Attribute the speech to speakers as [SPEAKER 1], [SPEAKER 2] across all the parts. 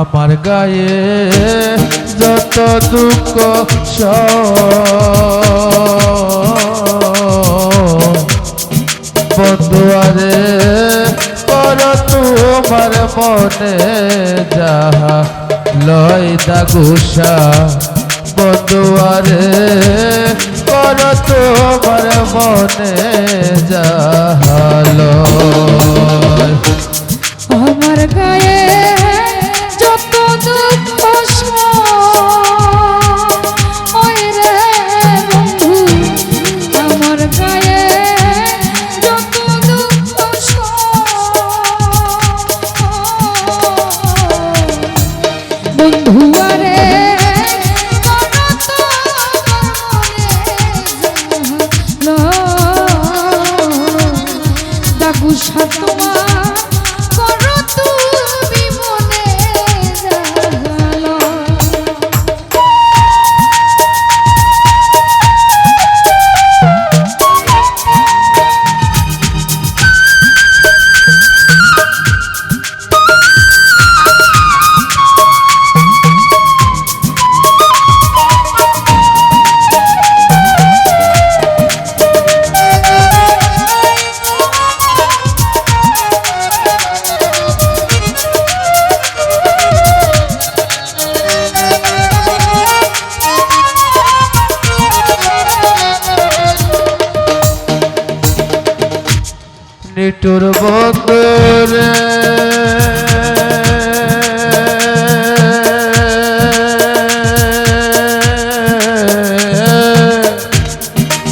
[SPEAKER 1] আমার গায়ে যত দুঃখ বন্ধুয়ারে, কর তোমার মনে যাহা, লয় দাগুসা বন্ধুয়ারে, কর তোমার মনে যাহা, লয়।
[SPEAKER 2] আমার গায়ে বন্ধু
[SPEAKER 1] নিটুর বন্ধুরে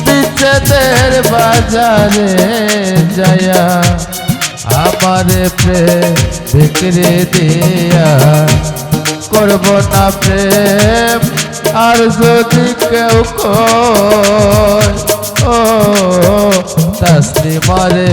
[SPEAKER 1] বিচ্ছেদের বাজারে যায়া আমারে প্রেম বিক্রি দিয়া করব না প্রেম, আর যদি কেউ কয়, ও তাসলি মারে।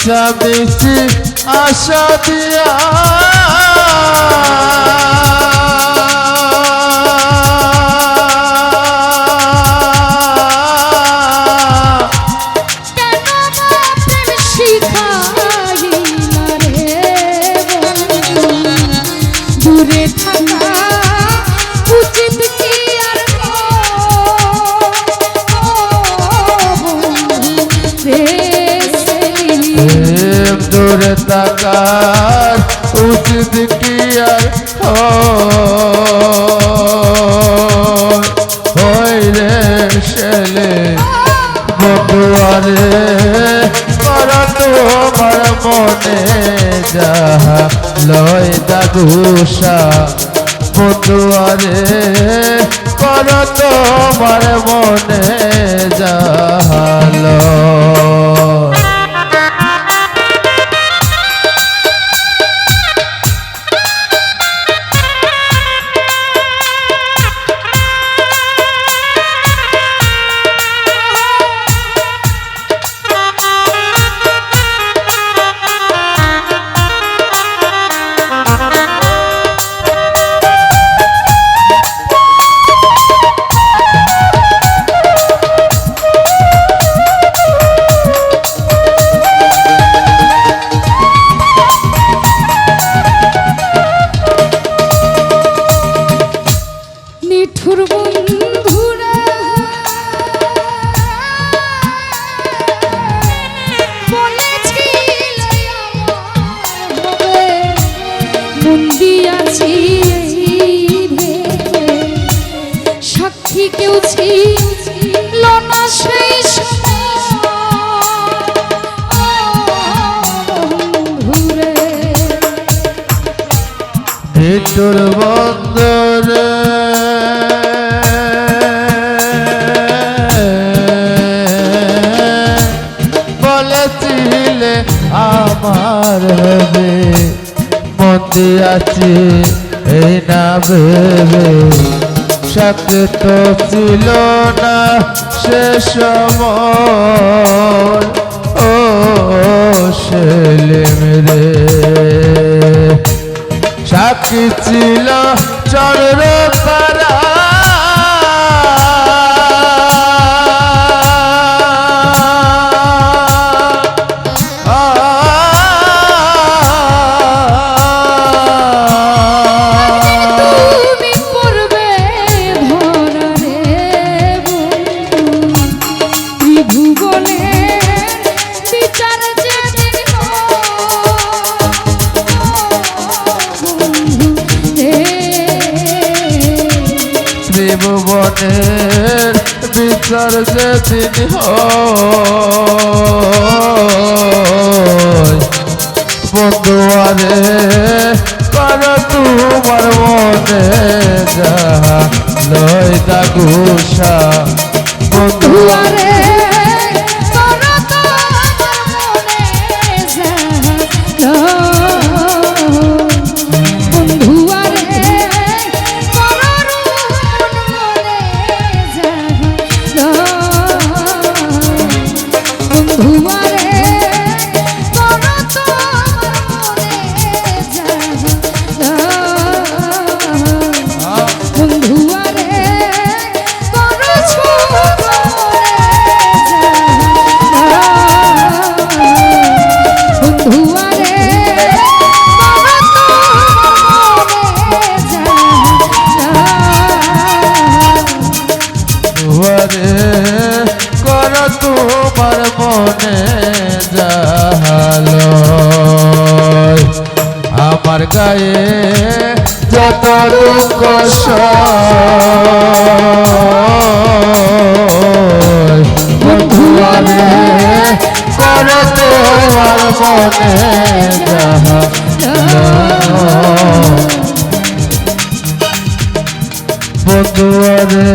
[SPEAKER 1] মিশামিশি আশা দিয়া। বন্ধুয়ারে কর তোমার মনে যাহা লয় দাদুষা বন্ধুয়ারে কর তোমার মনে ভিটুর বন্দরে। বলেছিলে আম আমার হবে মন্দি আছি, এই না ভেবে। সাথে তো ছিল না সময়। ও ছিল চন্দ্র তারা
[SPEAKER 2] ত্রিভুবনের বিচার যেদিন বন্ধু
[SPEAKER 1] আরে কর তোমার মনে যা লয় দাগুসা বন্ধু
[SPEAKER 2] দুয়ারে বন্ধুয়ারে
[SPEAKER 1] তোমার মনে যাহালো আমার গায়ে যত দুঃখ সয়, বন্ধুয়ারে কর মনে যাহালো বন্ধুয়ারে